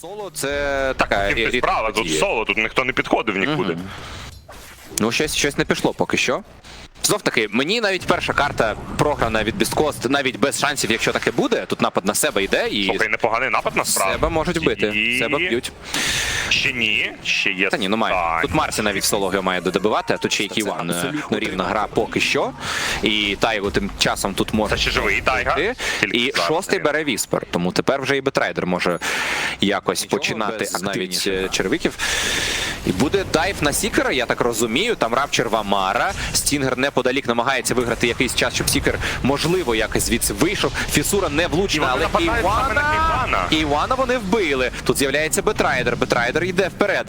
Соло це така справа, тут соло, тут ніхто не підходив нікуди. Ну, щось, щось не пішло поки що. Знов таки, мені навіть перша карта програна від Біскост, навіть без шансів, якщо таке буде, тут напад на себе йде і Слухай, непоганий напад насправді. себе можуть вбити. І... Себе б'ють. Ще ні, ще є. Та ні, ну має. Тут Марсі навіть соло має додобивати, а тут ще й Ківан. Ну, рівна гра поки що. І Тайго тим часом тут може. Це ще живий Тайга. І шостий бере Віспер. Тому тепер вже і Бетрайдер може якось починати без навіть е, червиків. І буде дайв на Сікера, я так розумію. Там рапчер Вамара. Стінгер неподалік намагається виграти якийсь час, щоб Сікер можливо якось звідси вийшов. Фісура не влучна, але Івана. Івана. Вони вбили. Тут з'являється Бетрайдер. Бетрайдер йде вперед.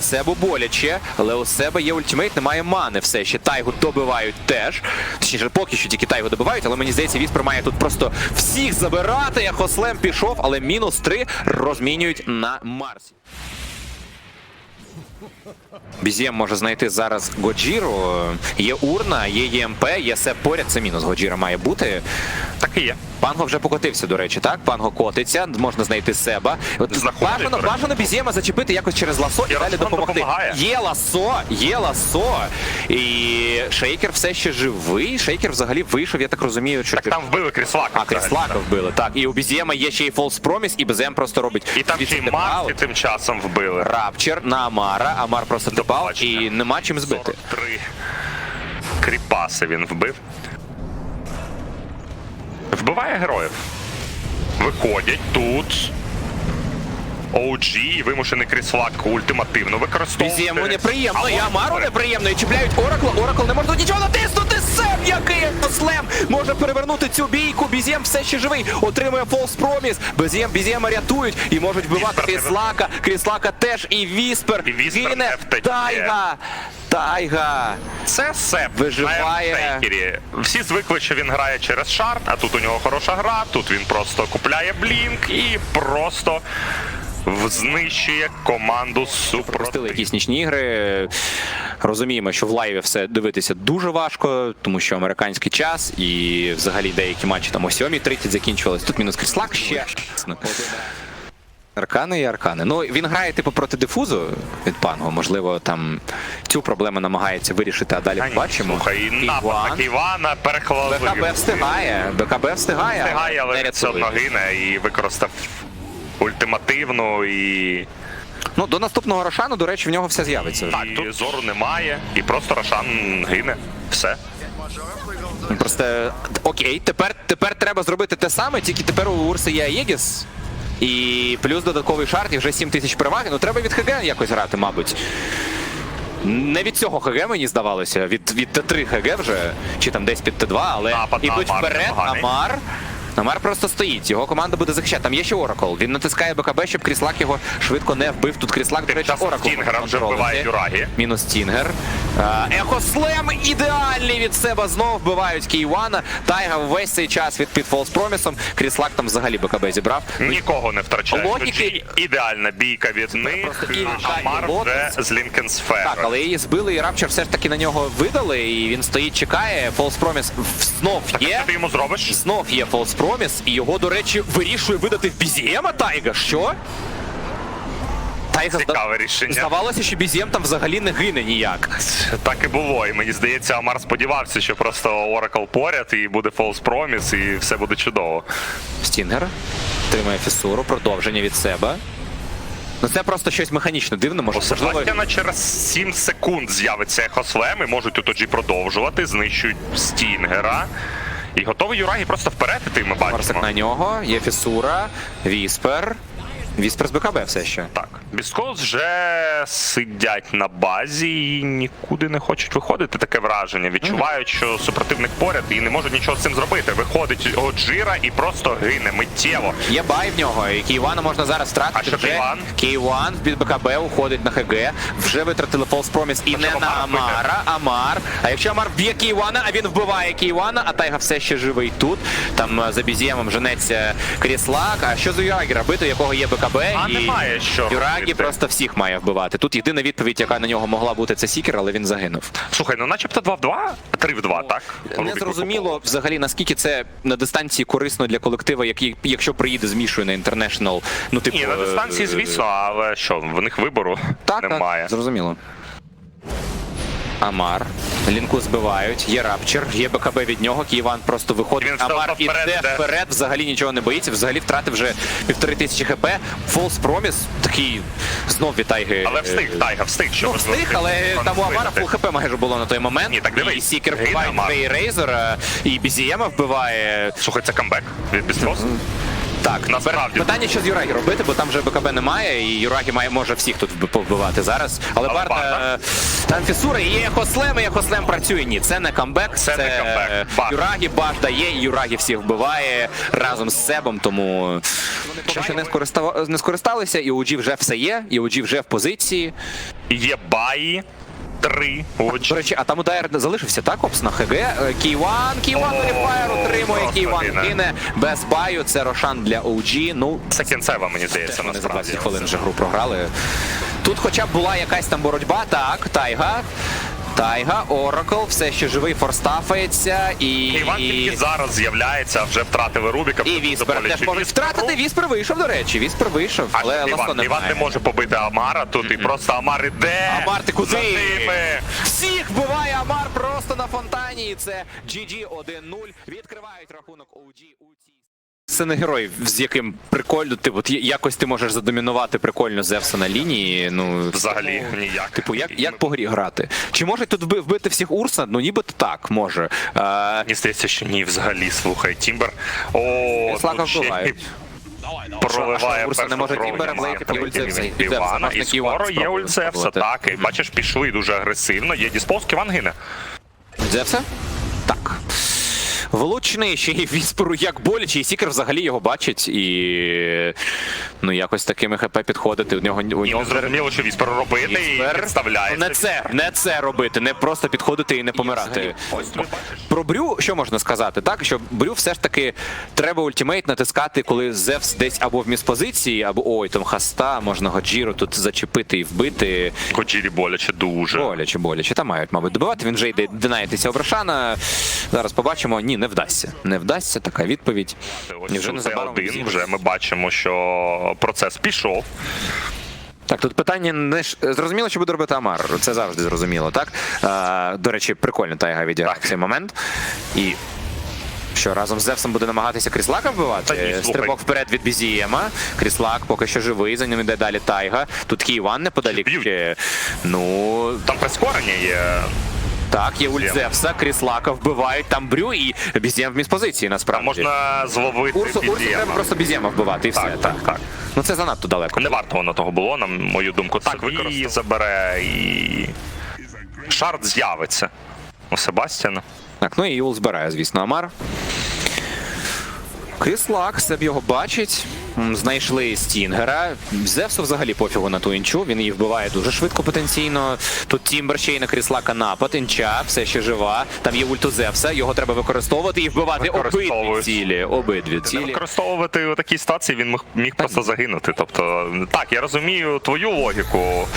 Себу боляче, але у себе є ультимейт, немає мани все ще. Тайгу добивають теж. Точніше, поки що тільки Тайгу добивають, але мені здається, Віспер має тут просто всіх забирати. Хослем пішов, але мінус 3 розмінюють на Марсі. Бізєм може знайти зараз Годжіру. Є урна, є ЄМП, є все поряд. Це мінус Годжіра має бути. Так і є. Панго вже покотився, до речі, так? Панго котиться, можна знайти себе. Бажано, бажано Бізєма зачепити якось через ласо і, І далі допомогти. допомагає. Є ласо, є ласо. І Шейкер все ще живий. Шейкер взагалі вийшов, я так розумію, що Так там вбили Кріслака. а Кріслака вбили. Так, і у Бізєма є ще й False Promise, і Бізєм просто робить І там ще й відсоток Марсі тим часом вбили. Рапчер на Амара. Амар просто тепав і нема чим збити. 43 кріпаси він вбив. Вбиває героїв. Виходять тут. OG, вимушений кріслак ультимативно використовувати. Бізєму неприємно, А і Амару неприємно, і чіпляють Оракла. Оракл не може тут нічого натиснути. Сем, який слем може перевернути цю бійку. Бізєм все ще живий. Отримує фолс проміс. Бізєм, Бізєма рятують і можуть вбивати Кріслака. Кріслака теж і Віспер. І Віспер Гине. Тайга. Тайга. Це все Виживає. Всі звикли, що він грає через шарт, а тут у нього хороша гра. Тут він просто купляє блінк і просто знищує команду Пропустили супротивника. якісь нічні ігри. Розуміємо, що в лайві все дивитися дуже важко, тому що американський час і взагалі деякі матчі там о 7.30 закінчувались. Тут мінус кріслак ще. Аркани і аркани. Ну він грає типу проти дифузу від панго. Можливо, там цю проблему намагається вирішити, а далі ні, побачимо. Слухай, і напад Іван. Івана перехлазив. БКБ встигає. БКБ встигає. Встигає, але все одно гине і використав ультимативну і. Ну, до наступного Рошану, до речі, в нього все з'явиться. Так, тут зору немає, і просто Рошан гине. Все. Просто окей, тепер, тепер треба зробити те саме, тільки тепер у Урси є Аєгіс. І плюс додатковий шарт, і вже 7 тисяч переваги. Ну треба від ХГ якось грати, мабуть. Не від цього ХГ мені здавалося, від, від Т3 ХГ вже, чи там десь під Т2, але ідуть вперед. Амар. Амар просто стоїть, його команда буде захищати. Там є ще Оракл. Він натискає БКБ, щоб Кріслак його швидко не вбив. Тут Кріслак, до речі, Оракл. Стінгера вже вбиває Юрагі. Мінус Тінгер. Е, Ехослем ідеальний від себе знов вбивають Кейвана. Тайга весь цей час від під Фолс Промісом. Кріслак там взагалі БКБ зібрав. Нікого не втрачає. Логіки- Ідеальна бійка від них. Амар вже з Лінкенсфери. Так, але її збили, і Рапчер все ж таки на нього видали, і він стоїть, чекає. Фолс Проміс знов є. Що ти йому зробиш? Знов є Фолс Проміс, і його, до речі, вирішує видати в Бізієма Тайга. Що? Тайга Цікаве рішення. здавалося, що Бізієм там взагалі не гине ніяк. Так і було. І мені здається, Амар сподівався, що просто Oracle поряд і буде False Promise, і все буде чудово. Стінгер тримає фісуру, продовження від себе. Ну це просто щось механічно дивне, може. Себастьяна через 7 секунд з'явиться ехослем і можуть тут тоді продовжувати, знищують Стінгера. І готовий Юрагі просто вперед іти, ми Марсик бачимо. на нього, є фісура, Віспер. Віспер з БКБ все ще. Так, Біскос вже сидять на базі і нікуди не хочуть виходити. Таке враження. Відчувають, що супротивник поряд і не можуть нічого з цим зробити. Виходить Годжира і просто гине миттєво. Є бай в нього, і Кейвана можна зараз втратити. А що вже. Кейван? Кейван від БКБ уходить на ХГ. Вже витратили False Promise і не на? Амара. Амар. А якщо Амар б'є Кейвана, а він вбиває Кейвана, а Тайга все ще живий тут. Там е, за бізіємом женеться Кріслак. А що за Юрагі робити, у якого є БКБ? А і немає що Юрагі вбити. просто всіх має вбивати. Тут єдина відповідь, яка на нього могла бути, це Сікер, але він загинув. Слухай, ну начебто 2 в 2, 3 в 2, так? Не зрозуміло взагалі наскільки це на дистанції корисно для колектива, який, якщо приїде змішує на інтернешнл. Ну, типу, Ні, на дистанції, е, звісно, але що, в них вибору Так, немає. так, зрозуміло. Амар. Лінку збивають, є рапчер, є БКБ від нього, Київан просто виходить. Він Амар вперед іде іде. вперед, взагалі нічого не боїться, взагалі втратив вже півтори тисячі хп. Фолс Проміс, такий знов від Тайги. Але встиг, Тайга, встиг, що Ну, встиг, але там у Амара фул хп майже було на той момент. Ні, так дивись, І Сікер вбиває. Фей Рейзера, і Бізієма вбиває. Слухай, це камбек від Бістрос. Так, Насправді. питання, що з Юрагі робити, бо там вже БКБ немає, і Юрагі має може всіх тут повбивати зараз. Але, Але Барда, Барда? е, там фісура і є Ехослем, і Ехослем працює. Ні, це не камбек, Це не камбек. е, Юрагі, Бажда є, і Юрагі всіх вбиває разом з Себом, тому вони що не, скористава- не скористалися, і OG вже все є, і OG вже в позиції. Є баї, три. очі. До речі, а там удар залишився, так, Опс на ХГ. Е, Кійван, Кійван О, отримує, Кійван гине без баю. Це Рошан для OG. Ну, це кінцева, мені здається, на за 20 хвилин вже гру програли. Тут хоча б була якась там боротьба. Так, Тайга. Тайга, Оракл, все ще живий, форстафається і. Іван тільки зараз з'являється, вже втратили Рубіка. І Віспер теж може втратити. Віспер вийшов, до речі. Віспер вийшов. А Але Іван, Ласо Іван не може побити Амара тут, і просто Амар іде. Амар, ти куди? За ними. Всіх вбиває Амар просто на фонтані. І це GG 1-0. Відкривають рахунок OG у цій. Це не герой, з яким прикольно, ти от якось ти можеш задомінувати прикольно Зевса на лінії. Ну Взагалі ніяк. Типу, як, як по грі грати? Чи можуть тут вбити всіх Урса? Ну нібито так, може. Е, Мені здається, що ні, взагалі, слухай, Тімбер. О, Слака тут ще й вбивають. проливає Урса не може Тімбера на влейти Ульцевса, і Івана. І скоро є Ульцевса, так. І бачиш, пішли дуже агресивно. Є діспос, Ківан гине. Зевса? Так. Влучний ще й віспору як боляче, і Сікер взагалі його бачить і ну якось такими хп підходити. У нього у нього зрозуміло, що Віспер робити, і Віспер. Не це, не це робити, не просто підходити і не помирати. Про Брю що можна сказати? Так, що Брю все ж таки треба ультимейт натискати, коли Зевс десь або в міспозиції, або ой, там хаста, можна Годжіру тут зачепити і вбити. Коджірі боляче дуже. Боляче, боляче. Там мають, мабуть, добивати. Він вже йде динаєтеся Оброшана. Зараз побачимо. Ні, не вдасться. Не вдасться така відповідь. І вже незабаром один, вже ми бачимо, що процес пішов. Так, тут питання не ж зрозуміло, що буде робити Амар. Це завжди зрозуміло, так? А, до речі, прикольно Тайга відіграв цей момент. І що разом з Зевсом буде намагатися Кріслака вбивати? Та ні. Стрибок вперед від Бізієма. Кріслак поки що живий, за ним йде далі Тайга. Тут Київан неподалік. Б'ють. Ну, Там прискорення є. Так, є ульт Зевса, Кріслака вбивають, там Брю і Бізієм в міспозиції насправді. можна зловити Урсу, Урсу треба просто Бізієма вбивати і все. Так, так, так. Ну це занадто далеко. Не варто воно того було, на мою думку. Так, Собі її забере і. Шард з'явиться у Себастьяна. Так, ну і Юл збирає, звісно, Амар. Кріслак, Себ його бачить. Знайшли Стінгера. Зевсу взагалі пофігу на ту інчу. Він її вбиває дуже швидко потенційно. Тут Тімбер ще й на Кріслака напад. Інча все ще жива. Там є ульту Зевса. Його треба використовувати і вбивати обидві цілі. Обидві Не цілі. використовувати у такій ситуації він міг, міг просто загинути. Тобто, так, я розумію твою логіку.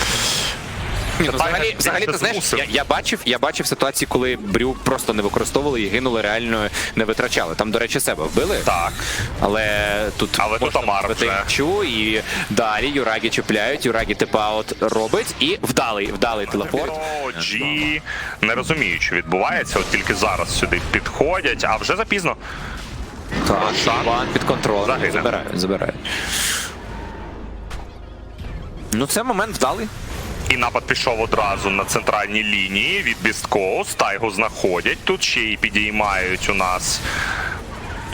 Ні, ну, взагалі, взагалі, ти знаєш, я, я бачив, я бачив ситуації, коли Брю просто не використовували і гинули, реально не витрачали. Там, до речі, себе вбили. Так. Але тут Але тут можна Амар вбити вже. Інчу, і далі Юрагі чіпляють, Юрагі типаут робить і вдалий, вдалий телепорт. О, Джі. Не розумію, що відбувається, от тільки зараз сюди підходять, а вже запізно. Так. Іван під контролем. Загине. Забирають, забирають. Ну, це момент вдалий. І напад пішов одразу на центральній лінії від Бісткоус. Та його знаходять. Тут ще й підіймають у нас.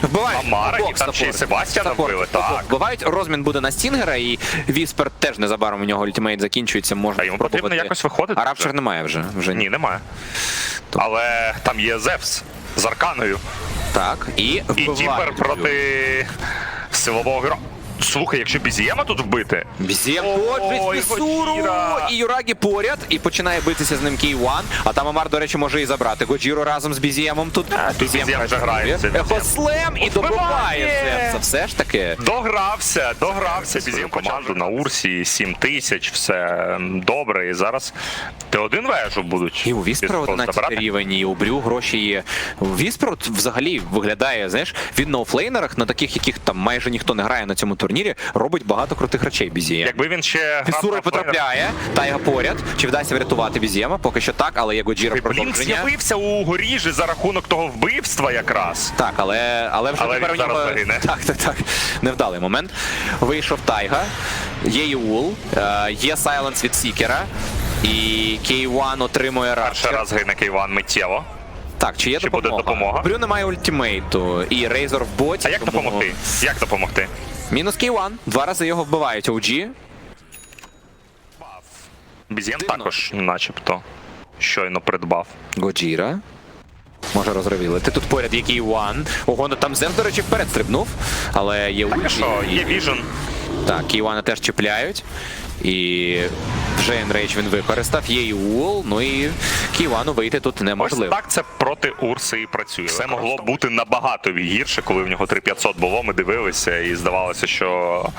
Вбивають. Амара, і там ще й. Себастьяна вбили, так. Вбивають, розмін буде на Стінгера, і Віспер теж незабаром у нього ультимейт закінчується, можна А йому потрібно спробувати. якось виходити А Рапчер немає вже. вже Ні, немає. Але там є Зевс з Арканою. Так, і І вбивають. Проти силового героя. Слухай, якщо Бізієма тут вбити, Бізєм Ой, Годжіра. і Юрагі поряд, і починає битися з ним Кей-1. А там Амар, до речі, може і забрати Годжіру разом з Бізіємом. Тут тут Бізієм вже грається, Бізієм. Ехослем і добиває Вбиває! Зевса все ж таки. Догрався, догрався. Бізім команду на Урсі 7 тисяч, все м, добре. І зараз Т1 вежу будуть. І у Віспера Віспер 11 забирати. рівень, і у Брю гроші є. Віспер от взагалі виглядає, знаєш, він на офлейнерах, на таких, яких там майже ніхто не грає на цьому турнірі, робить багато крутих речей Бізія. Якби він ще Фісура потрапляє, Тайга поряд. Чи вдасться врятувати Бізієма? Поки що так, але є Годжіра Блін, продовження. з'явився у горіжі за рахунок того вбивства якраз. Так, але, але вже Але тепер він у нього... зараз. Так, так, так. Невдалий момент. Вийшов Тайга, є Юл, е, є Сайленс від Сікера. І K1 отримує Перший раш. раз гине Кейван миттєво. Так, чи є Чи буде допомога? допомога? Брю немає ультимейту, і Рейзор в боті. А як тому- допомогти? Як допомогти? Мінус K1. Два рази його вбивають. OG. Бізєн Дивно. також, начебто, щойно придбав. Годжіра. Може розривілити. Тут поряд є K1. Ого, ну там Зен, до речі, вперед стрибнув. Але є Так що, є віжен. Так, K1 теж чіпляють. І вже Enrage він використав. Є і Ул, ну і K1 вийти тут Ось неможливо. так це проти Урси і працює. Це могло бути набагато гірше, коли в нього 3500 було. Ми дивилися, і здавалося, що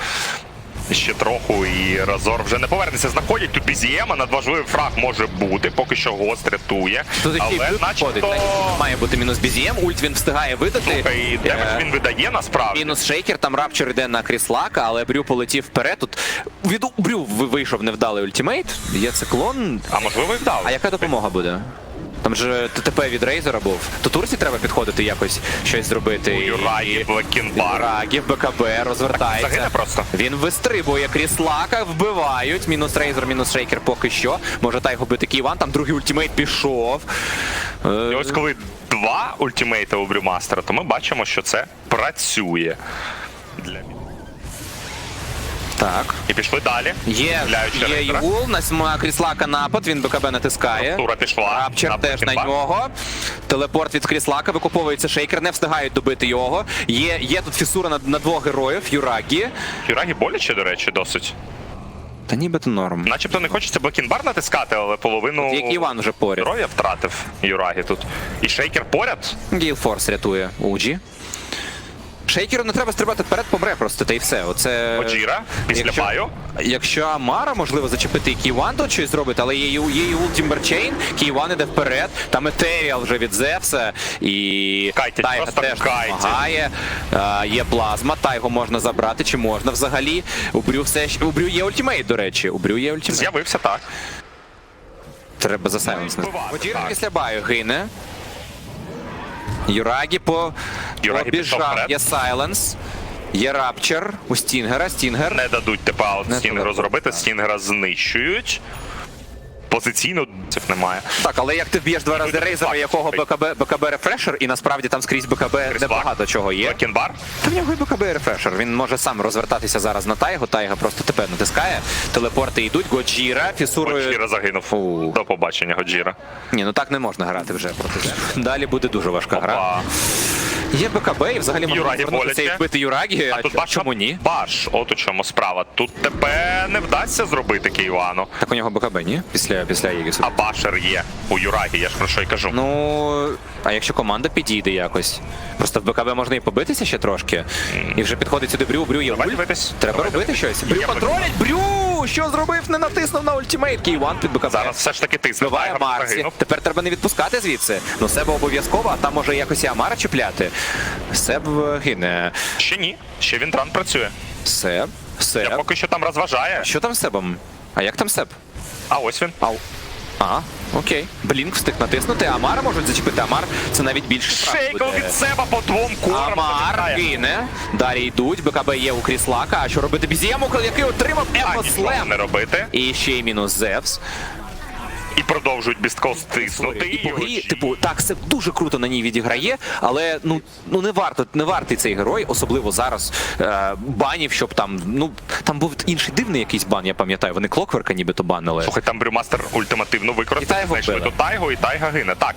ще трохи і Разор вже не повернеться. Знаходять тут Бізієма, надважливий фраг може бути, поки що гост рятує. Тут ще й Але плюс начебто Має бути мінус BZM, ульт він встигає видати. Слухай, і демедж Е, він видає насправді. Мінус шейкер, там рапчер йде на Кріслака, але Брю полетів вперед. Тут від Брю вийшов невдалий ультимейт. Є циклон. А можливо і вдав. А яка допомога буде? Там же ТТП від Рейзера був. Тут Урсі треба підходити якось щось зробити. У Юрагі, Блекінбар. Юрагів, БКБ розвертається. Загине просто. Він вистрибує кріслака, вбивають. Мінус Рейзер, мінус Шейкер поки що. Може тайго бити Ківан, там другий ультимейт пішов. Е, І ось коли два ультимейта у Брюмастера, то ми бачимо, що це працює. Для... Так. І пішли далі. Є, є. Юл, на кріслака напад, він БКБ натискає. Тура пішла. Рапчер теж на нього. Телепорт від Кріслака, викуповується шейкер, не встигають добити його. Є, є тут фісура на, на двох героїв, Юрагі. Юрагі боляче, до речі, досить. Та нібито норм. Начебто не хочеться Блекінбар натискати, але половину Як Іван вже поряд. здоров'я втратив Юрагі тут. І шейкер поряд. Гейлфорс рятує Уджі. Шейкеру не треба стрибати вперед, помре просто, та й все. Оце... Оджіра після Якщо- баю. Якщо Амара, можливо, зачепити і Ківан тут щось зробить, але є, є і Ул Тімберчейн, Ківан іде вперед, там Етеріал вже від Зевса, і Кайтять, Тайга теж кайтять. допомагає. А, є плазма, Тайгу можна забрати, чи можна взагалі. У Брю все ще... У Брю є ультимейт, до речі. У Брю є ультимейт. З'явився так. Треба за сайленс. Оджіра після баю гине. Юрагі по Юрагі побіжав. Є сайленс. Є рапчер у Стінгера. Стінгер. Не дадуть типа Не Стінгеру зробити. Стінгера знищують. Позиційно цих немає. Так, але як ти б'єш два рази Тут рейзера, якого. БКБ, БКБ рефрешер, і насправді там скрізь БКБ небагато чого є. Блекінбар. Та в нього і БКБ рефрешер. Він може сам розвертатися зараз на Тайгу. Тайга просто тепер натискає. Телепорти йдуть. Годжіра, фісурою. Годжіра загинув. Фу. До побачення, Годжіра. Ні, ну так не можна грати вже проти Далі буде дуже важка гра. Є БКБ, і взагалі можна Юрагі звернутися і боляче. вбити Юрагі. А, тут чо- баш, чому ні? Баш, от у чому справа. Тут тебе не вдасться зробити Київану. Так у нього БКБ, ні? Після, після Єгісу. А башер є у Юрагі, я ж про що й кажу. Ну, а якщо команда підійде якось? Просто в БКБ можна і побитися ще трошки. І вже підходить сюди Брю, Брю є Давай ульт. дивитись. Треба Давай робити щось. Брю Є контролять, Брю! Що зробив? Не натиснув на ультимейт. Кейван під БКБ. Зараз все ж таки ти Збиває Марсі. Тепер треба не відпускати звідси. Ну, себе обов'язково, а там може якось і Амара чіпляти. Себ е, гине. Ще ні. Ще він тран працює. Себ. Я поки що там розважає. Що там з Себом? А як там Себ? А ось він. Ау. А, окей. Блінк встиг натиснути. Амара можуть зачепити. Амар це навіть більше Шейкл від себе по двом корам. Амар гине. Далі йдуть. БКБ є у Кріслака. А що робити Бізієму, який отримав не робити. І ще й мінус Зевс. І продовжують бісткол стиснути. І по грі, типу, так, це дуже круто на ній відіграє, але ну, ну не варто, не вартий цей герой, особливо зараз е, банів, щоб там. Ну там був інший дивний якийсь бан, я пам'ятаю. Вони клокверка нібито банили. Слухай, там Брюмастер ультимативно використав. Знайшли тут Тайгу і Тайга гине. Так,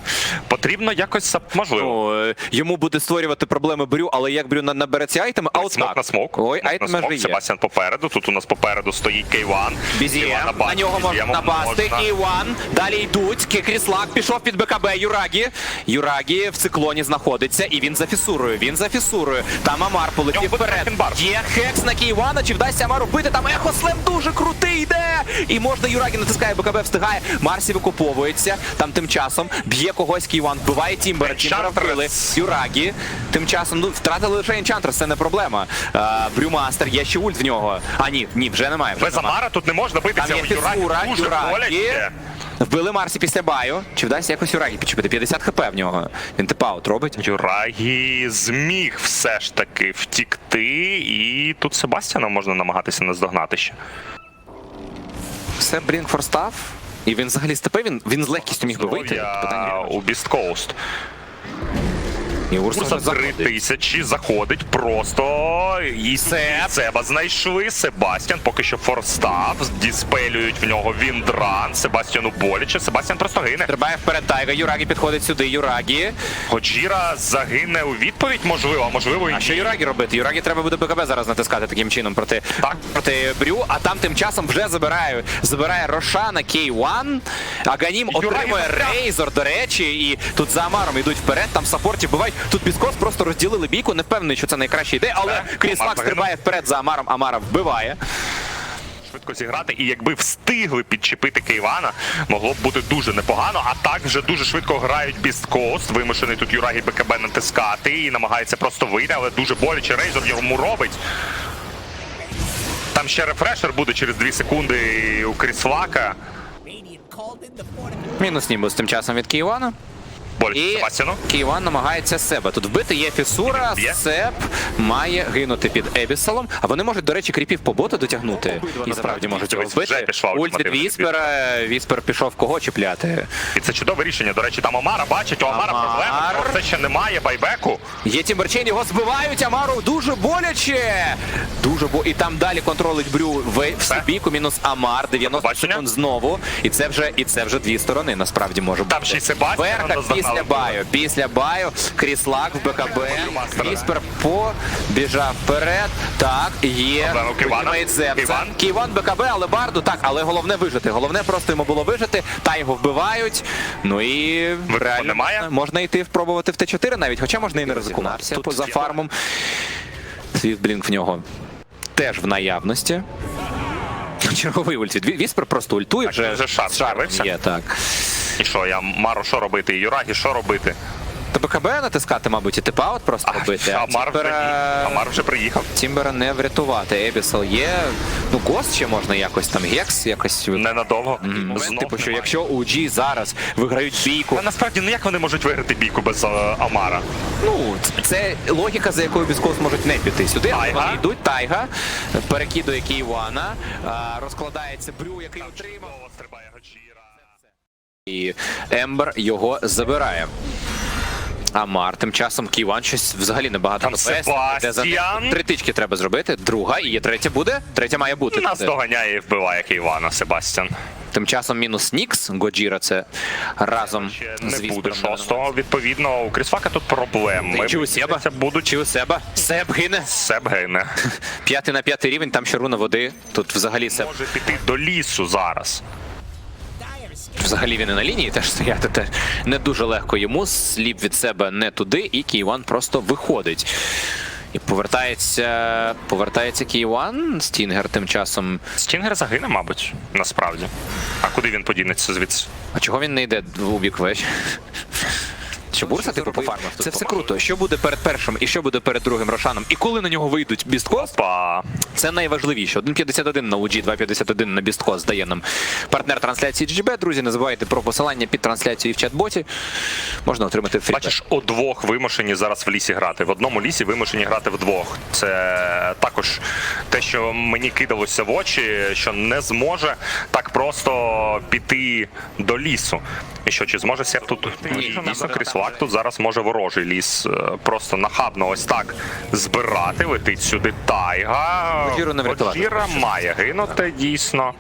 потрібно якось можливо. Ну, е, йому буде створювати проблеми Брю, але як Брю на- набере ці айтеми, а от Смок так. на смок. Ой, айтеми вже смок. є. Себастьян попереду. Тут у нас попереду стоїть Кейван. Кейвана на нього можна можна. Ківан, Далі йдуть. Кріслак пішов під БКБ Юрагі. Юрагі в циклоні знаходиться, і він за фісурою. Він за фісурою. Там Амар полетів вперед. Є хекс на Київана. Чи вдасться Амару бити? Там ехослем дуже крутий йде. І можна Юрагі натискає, БКБ встигає. Марсі викуповується. Там тим часом б'є когось Київан. Вбиває Тімбера. Тімбера вбили. Юрагі. Тим часом ну, втратили лише Енчантрес, це не проблема. А, Брюмастер, є ще ульт в нього. А ні, ні, вже немає. Вже Без. Амара тут не можна битися. Там є Юрагі фізура, дуже Юрагі. боляче. Вбили Марсі після баю. Чи вдасться якось Юрагі підчепити? 50 хп в нього. Він типаут робить. Юрагі зміг все ж таки втікти, і тут Себастьяна можна намагатися наздогнати ще. Все Брінг форстав. І він взагалі степи, він, він з легкістю міг би вийти. Здоров'я Питання. у Beast Coast. І Урса Урса 3 заходить. тисячі заходить просто і Себ. Себа знайшли. Себастьян поки що форстав. Діспелюють в нього Віндран. Себастьяну боляче. Себастьян просто гине. Стрибає вперед Тайга, Юрагі підходить сюди, Юрагі. Годжіра загине у відповідь, можливо, а можливо і А ні. що Юрагі робити? Юрагі треба буде БКБ зараз натискати таким чином проти, Так. проти Брю, а там тим часом вже забирає, забирає Рошана K1. Аганім Юрагі отримує застряг. Рейзор, до речі, і тут за Амаром йдуть вперед, там сапорті бувають. Тут Біскос просто розділили бійку, не впевнений, що це найкраща ідея, але Так, Кріслак стрибає вперед за Амаром, Амара вбиває. швидко зіграти, і якби встигли підчепити Кейвана, могло б бути дуже непогано. А так вже дуже швидко грають Coast. Вимушений тут Юрагі БКБ натискати і намагається просто вийти, але дуже боляче Рейзор йому робить. Там ще рефрешер буде через 2 секунди у Кріслака. Мінус Німбус тим часом від Київана. Боляче І Себастьяну. Київан намагається себе. Тут вбити є фісура, Б'є. Сеп має гинути під Ебісалом. А вони можуть, до речі, кріпів по боту дотягнути. І справді можуть його вбити. Ульт від Віспера. Віспер пішов кого чіпляти. І це чудове рішення. До речі, там Омара бачить, у Омара Амар. проблема. Це ще немає байбеку. Є Тімберчейн, його збивають, Амару дуже боляче. Дуже бо і там далі контролить Брю в Все. бійку, мінус Амар, 90 побачення. секунд знову. І це вже і це вже дві сторони. Насправді може бути. Там ще й Себастьяна Верха наздогнали. Після баю. Після баю Кріслак в БКБ. Віспер побіжав вперед. Так, є. Проблема у Ківана. Ультимейт Зевса. Ківан. Ківан БКБ, але Барду так, але головне вижити. Головне просто йому було вижити. Та його вбивають. Ну і реально немає? можна- йти спробувати в Т4 навіть, хоча можна і не ризикувати. Тут за фармом. Світблінк в нього теж в наявності. Черговий ульт. Віспер просто ультує вже. вже шар є, так. І що, я Мару що робити? І Юрагі що робити? Та БКБ натискати, мабуть, і типаут просто робити. А Амар вже, Тімбера, Амар вже приїхав. Тімбера не врятувати. Ебісел є. Ну, Гост ще можна якось там, Гекс якось. Ненадовго. Момент, Знов типу, що немає. якщо UG зараз виграють бійку, Та насправді, ну як вони можуть виграти бійку без е, Амара? Ну, це логіка, за якою Біскос можуть не піти сюди. Тайга. Вони йдуть, Тайга перекидує Київана, розкладається Брю, який отримав. І Ембер його забирає. Амар, тим часом Ківан щось взагалі небагато Там де за Себастьян. три тички треба зробити. Друга і є третя буде. Третя має бути. Нас доганяє і вбиває Івана Себастьян. Тим часом мінус Нікс. Годжіра це разом Ще з не буде шостого. Відповідно, у Крісфака тут проблеми. Чи у себе? Будуть Чи у себе? Себ гине. Себ гине. П'ятий на п'ятий рівень, там ще руна води. Тут взагалі Себ Може піти до лісу зараз. Взагалі він і на лінії теж стояти теж не дуже легко йому. Сліп від себе не туди, і Київан просто виходить. І повертається. Повертається Кейван, Стінгер тим часом. Стінгер загине, мабуть, насправді. А куди він подінеться звідси? А чого він не йде у бік веч? Що бурса типу по фармах? Це все круто. Що буде перед першим і що буде перед другим Рошаном? І коли на нього вийдуть Бісткос, Це найважливіше. 1.51 на UG, 2.51 на Бістко здає нам партнер трансляції GGB. Друзі, не забувайте про посилання під трансляцією в чат-боті. Можна отримати фрібет. Бачиш, удвох вимушені зараз в лісі грати. В одному лісі вимушені грати вдвох. Це також те, що мені кидалося в очі, що не зможе так просто піти до лісу. І що, чи зможе Сєв тут Ні, дійсно Кріслак тут зараз може ворожий ліс е, просто нахабно ось так збирати. Летить сюди тайга. Врятувати. Має гинути дійсно.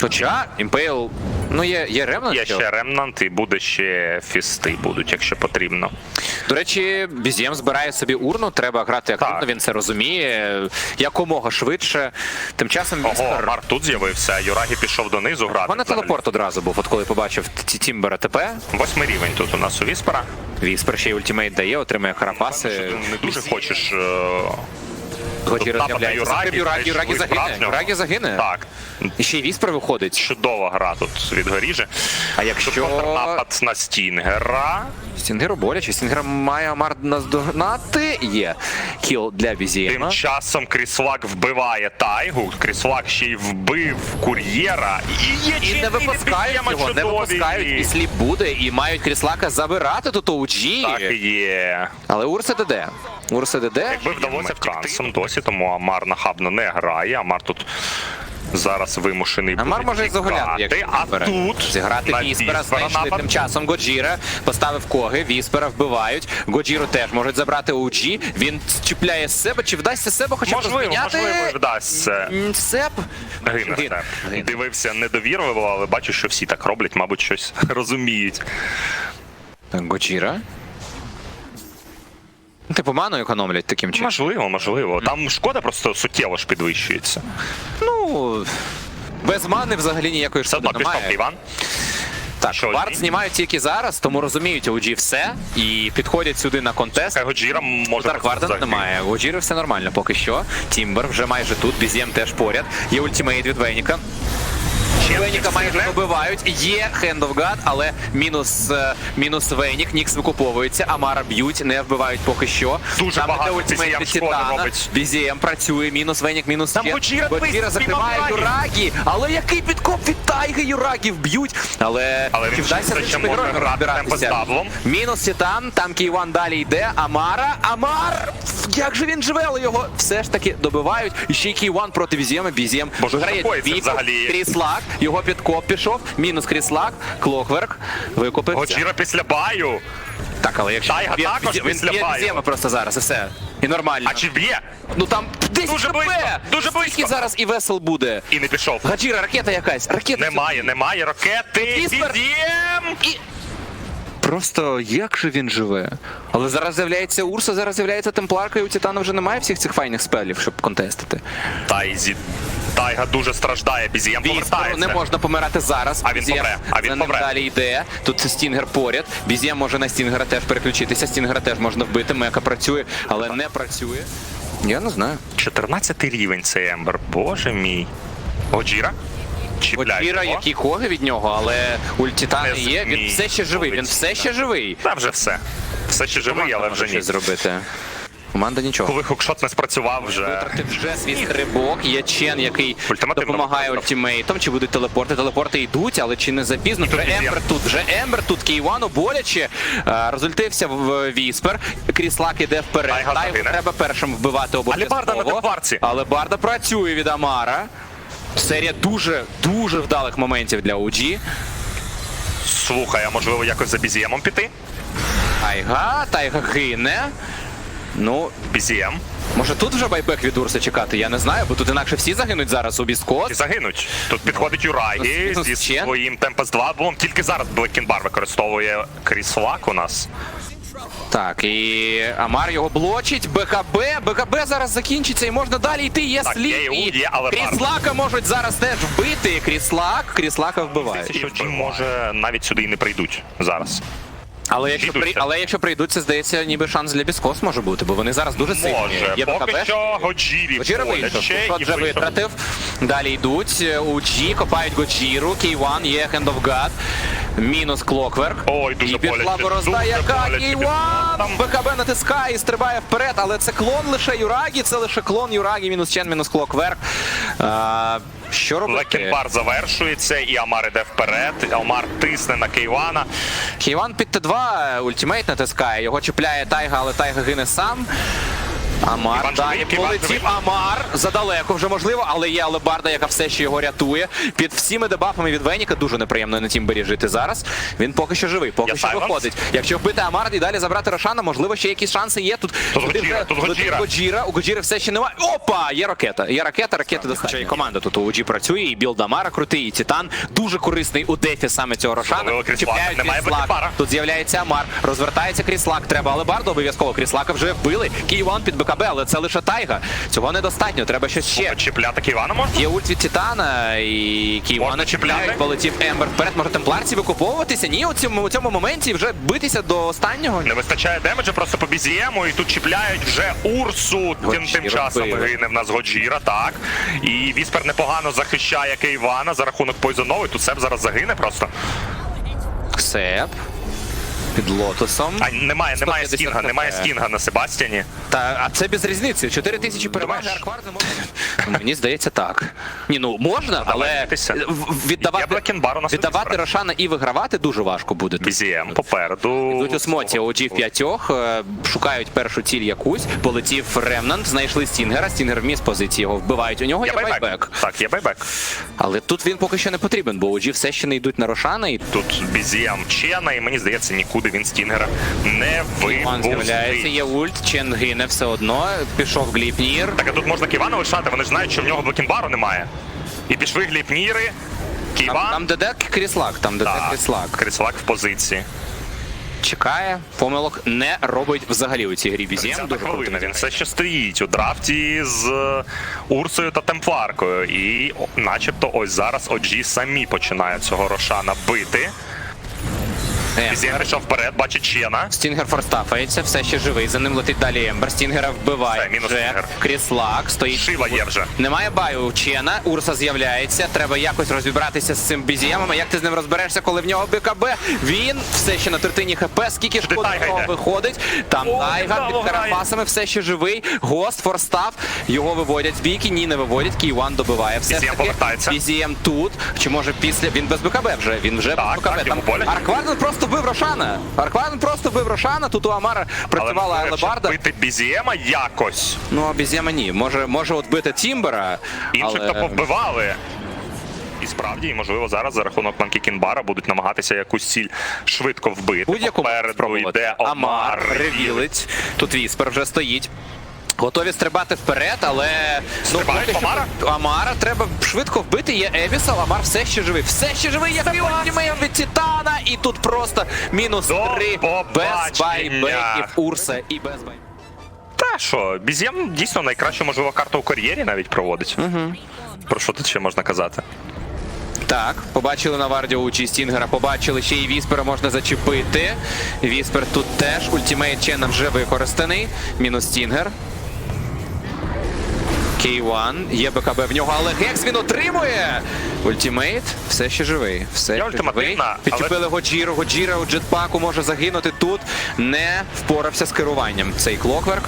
Хоча Імпейл, ну є, є ремнант. Є ще ремнант і буде ще фісти будуть, якщо потрібно. До речі, Бізєм збирає собі урну, треба грати активно, Так. він це розуміє якомога швидше. Тим часом Ого. Март тут з'явився, Юрагі пішов донизу У грати. мене телепорт одразу був, от коли побачив Ті- Тімбера ТП. Восьмий рівень тут у нас у Віспера. Віспер ще й ультимейт дає, отримує Що карапаси. ти не дуже хочеш. Годі Юрагі, Юрагі знайшли загине. Юрагі загине. Так. І ще й Віспер виходить. Чудова гра тут від Горіжі. А якщо- напад на Стінгера. Стінгеру боляче, Стінгер має Амар наздогнати. Є кіл для Тим часом Кріслак вбиває Тайгу. Кріслак ще й вбив кур'єра. І є І не випускають його, не випускають, і сліп буде, і мають Кріслака забирати тут OG. Так і є. Але Урса ДД. Урса ДД. Якби вдалося втікти досі, тому Амар нахабно не грає. Амар тут зараз вимушений буде Амар може загуляти, якщо А вибере. тут зіграти на Віспера, знайшли тим часом Годжіра, поставив коги, Віспера вбивають. Годжіру теж можуть забрати OG. Він чіпляє себе, чи вдасться себе хоча б Можливо, розміняти? можливо, вдасться. Сеп? Гине. Дивився недовірливо, але бачу, що всі так роблять, мабуть, щось розуміють. Годжіра. Ну, Типу ману економлять таким чином. Можливо, можливо. Там шкода просто суттєво ж підвищується. Ну, без мани взагалі ніякої Все шкоди одно пішов. Іван. Так, Що, варт ні? знімають тільки зараз, тому розуміють OG все і підходять сюди на контест. Годжіра може Удар загинути. немає. У Джіри все нормально поки що. Тімбер вже майже тут, Бізєм теж поряд. Є ультимейт від Веніка. Веніка майже добивають. Є Hand of God, але мінус, е, мінус Венік. Нікс викуповується. Амара б'ють, не вбивають поки що. Дуже Там багато BZM Титана. робить. Бізєм працює, мінус Венік, мінус Там Jet. Годжіра Годжіра закриває Юрагі. Але який підкоп від Тайги Юрагі вб'ють. Але, Але чи він вдасться з грати розбиратися? Мінус Титан, там Кейван далі йде. Амара. Амар! Як же він живе, але його все ж таки добивають. І ще й Кейван проти. Бізєм Боже, виграє двійку. Кріслак, його підкоп пішов. Мінус Кріслак, Клокверк. Викупився. Годжіра після баю. Так, але якщо Тайга він також він після б'є баю. Бізєма просто зараз, і все. І нормально. А чи б'є? Ну там 10 Дуже хп! близько, дуже близько. Скільки зараз і весел буде. І не пішов. Гаджіра, ракета якась. Ракета. Немає, немає ракети. Віспер. Бізєм! І... Просто як же він живе? Але зараз з'являється Урса, зараз з'являється Темпларка, і у Титана вже немає всіх цих файних спелів, щоб контестити. Тайзі. Тайга дуже страждає, Бізієм повертається. не можна помирати зараз. А він помре, а він помре. далі йде. Тут Стінгер поряд. Бізєм може на Стінгера теж переключитися. Стінгера теж можна вбити. Мека працює, але не працює. Я не знаю. 14 рівень цей Ембер. Боже мій. Годжіра, його. які коги від нього, але ульт Не є. Він все ще живий. Він все ще живий. Та вже все. Все ще живий, але вже ні. зробити. Команда нічого. Коли хукшот не спрацював вже. Витратив вже свій стрибок. Є Чен, який Ультимативно допомагає використав. ультимейтом. Чи будуть телепорти? Телепорти йдуть, але чи не запізно? Вже. Ембер тут, вже Ембер тут, Кейвану боляче. Е, Розультився в Віспер. Кріслак іде вперед. Загине. треба першим вбивати обов'язково. Барда на Темпларці. Але Барда працює від Амара. Серія дуже, дуже вдалих моментів для OG. Слухай, а можливо якось за Бізіємом піти? Тайга, Тайга гине. Ну, Бізієм. може тут вже байбек від Урса чекати, я не знаю, бо тут інакше всі загинуть зараз у І Біскос. загинуть. Тут підходить Юрагі Мінус зі Чен. своїм Темпес 2 блом. Тільки зараз Блекінбар використовує Кріслак у нас. Так, і Амар його блочить. БКБ. БКБ зараз закінчиться і можна далі йти. Є Так, слід. є і І є, але Кріслака можуть зараз теж вбити. Кріслак, Кріслака вбивають. Що ті, може навіть сюди і не прийдуть зараз. Але якщо, при... Але якщо прийдуть, це здається, ніби шанс для Біскос може бути, бо вони зараз дуже сильні. Може, Є поки БКБ. що Годжірі Годжіра вийшов. вже витратив. Далі йдуть. UG, копають Годжіру. Кейван, є Hand of God. Мінус Клокверк. Ой, дуже і пішла борозда, яка боляче Кейван! БКБ натискає і стрибає вперед, але це клон лише Юрагі, це лише клон Юрагі, мінус Чен, мінус Клокверк. Що робити? Лекенбар завершується, і Амар іде вперед. Амар тисне на Кейвана. Кейван під Т2 ультимейт натискає, його чіпляє Тайга, але Тайга гине сам. Амар далі полетів. Амар задалеко вже можливо, але є Алебарда, яка все ще його рятує. Під всіми дебафами від Веніка дуже неприємно на тімбері жити зараз. Він поки що живий, поки Є що Сайленс. виходить. Якщо вбити Амар і далі забрати Рошана, можливо, ще якісь шанси є. Тут Тут Годжіра, тут Годжіра. Годжіра. У Годжіри все ще немає. Опа! Є ракета. Є ракета, ракети достатньо. І команда тут у OG працює, і білд Амара крутий, і Титан дуже корисний у дефі саме цього Рошана. Чіпляють Немає Кріслак. Тут з'являється Амар, розвертається Кріслак. Треба Алебарду обов'язково. Кріслака вже вбили. Київан під БКБ, але це лише тайга. Цього недостатньо. Треба щось ще. Чіпляти Ківана можна? Є ульт від Титана і Можна чіпляють. Полетів Ембер вперед. Може темпларці викуповуватися? Ні, у цьому, у цьому моменті вже битися до останнього. Не вистачає демеджа просто по бізієму, і тут чіпляють вже Урсу. Тим, тим часом гине в нас Годжіра, так. І Віспер непогано захищає Кейвана за рахунок Пойзонової. Тут Сеп зараз загине просто. Ксеп. Під лотосом. А немає, немає 150 стінга, немає хп. стінга на Себастьяні. Та, а це без різниці. 4 тисячі переваги Думаєш? Арквар не можна. Мені здається, так. Ні, ну можна, але в- віддавати, віддавати. Рошана і вигравати дуже важко буде. тут. Бізієм попереду. Йдуть у смоті OG в п'ятьох, е, шукають першу ціль якусь, полетів Ремнант, знайшли Стінгера, Стінгер вміс позиції його вбивають. У нього Є є байбек. байбек. Так, є байбек. Але тут він поки що не потрібен, бо OG все ще не йдуть на Рошана, і Тут Бізієм Чена, і мені здається, нікуди він Стінгера не з'являється, є ульт, Чен гине все одно, пішов Гліпнір. Так а тут можна Ківана лишати, вони ж знають, що в нього Блекінбару немає. І пішли гліпніри. Там, Ківан. там ДД Кріслак, там ДД Так, Кріслак. Кріслак в позиції. Чекає, помилок не робить взагалі у цій грі. 30 Дуже хвилина, він все ще стоїть у драфті з е, Урсою та Темпларкою. І начебто ось зараз OG самі починають цього Рошана бити. Е, Бізєгер йшов вперед, бачить Чена. Стінгер форстафається, все ще живий. За ним летить далі Ембер. Стінгера вбиває. Все, мінус. Стінгер. Кріслак стоїть. Шива є вже. Немає баю у Чена. Урса з'являється. Треба якось розібратися з цим бізіємом. А як ти з ним розберешся, коли в нього БКБ? Він все ще на третині ХП. Скільки шкоди в нього виходить? Там О, Тайга під карапасами, все ще живий. Гост, форстав. Його виводять з бійки. Ні, не виводять. Кійван добиває. Все ж таки. повертається. Бізієм тут. Чи може після. Він без БКБ вже. Він вже без БКБ. Там. Аркварден просто вбив Рошана. Аркварден просто вбив Рошана. Тут у Амара працювала Але Алебарда. бити Бізієма якось. Ну, а Бізєма ні. Може, може от бити Тімбера. Інших але... то повбивали. І справді, і, можливо, зараз за рахунок Манкі Кінбара будуть намагатися якусь ціль швидко вбити. Будь-яку Попереду спробувати. йде Амар Омар. ревілить. Тут Віспер вже стоїть. Готові стрибати вперед, але ну, поки що Амара? Амара треба швидко вбити. Є Евісов, Амар все ще живий. Все ще живий, є ультимейт від Титана. І тут просто мінус До три без байбеків Урса і без байбеків. Та що, Бізєм дійсно найкращу, можливо, карту у кар'єрі навіть проводить. Угу. Про що тут ще можна казати? Так, побачили на варді учі Стінгера, побачили ще і Віспера можна зачепити. Віспер тут теж. Ультимейт Чена вже використаний. Мінус Стінгер. K1, є БКБ в нього, але Гекс він отримує. Ультимейт все ще живий. Все ще живий. але- Підчепили Годжіру. Годжіра у джетпаку може загинути тут. Не впорався з керуванням цей клокверк.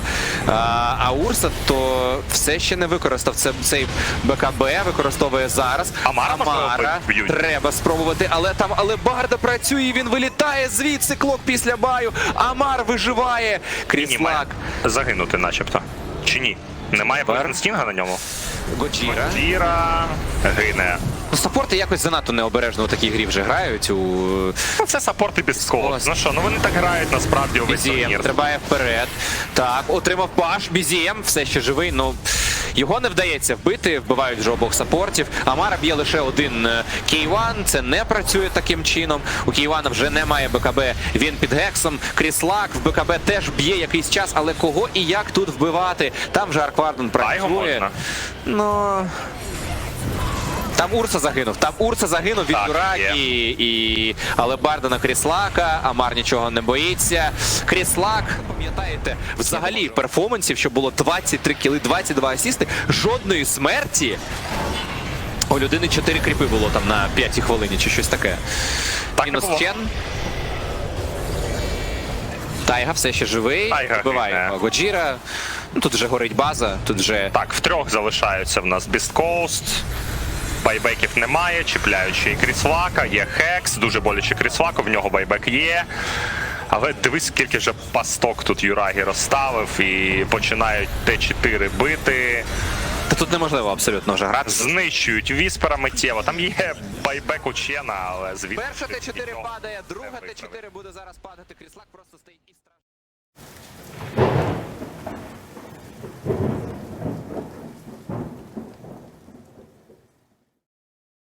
А, а Урса то все ще не використав це, цей БКБ, використовує зараз. Амара, б'ють. треба спробувати, але там але Барда працює, і він вилітає звідси клок після баю. Амар виживає. Кріслак. загинути, начебто. Чи ні? Немає Тепер. Стінга на ньому. Годжіра. Годжіра гине. Ну, саппорти якось занадто необережно у такій грі вже грають. У Ну, це саппорти без. Колос. Ну що, ну вони так грають насправді увесь турнір. стрибає вперед. Так, отримав паш. Бізієм все ще живий. Ну його не вдається вбити. Вбивають вже обох саппортів. Амара б'є лише один е, Кейван. Це не працює таким чином. У Кейвана вже немає БКБ. Він під гексом. Кріслак в БКБ теж б'є якийсь час, але кого і як тут вбивати? Там вже Аркварден працює. Ну. Там Урса загинув. Там Урса загинув від Так, Дуракі і Алебарда на Кріслака. Амар нічого не боїться. Кріслак, пам'ятаєте, взагалі перформансів, що було 23 кіли, 22 асісти, жодної смерті. У людини 4 кріпи було там на 5 хвилині чи щось таке. Так Мінус. Чен. Тайга все ще живий. Тайга Вбиває гине. Годжіра. Ну, тут вже горить база, тут вже Так, втрьох залишаються в нас Beast Coast. Байбеків немає, чіпляючи і Кріслака, є Хекс, дуже боляче Кріслаку, в нього байбек є. Але дивись, скільки вже пасток тут Юрагі розставив і починають Т4 бити. Та тут неможливо абсолютно вже грати. Знищують віспера миттєво. Там є байбек у Чена, але звідти. Перша Т4 падає, друга. Т4 буде зараз падати. Кріслак просто стоїть і страшно.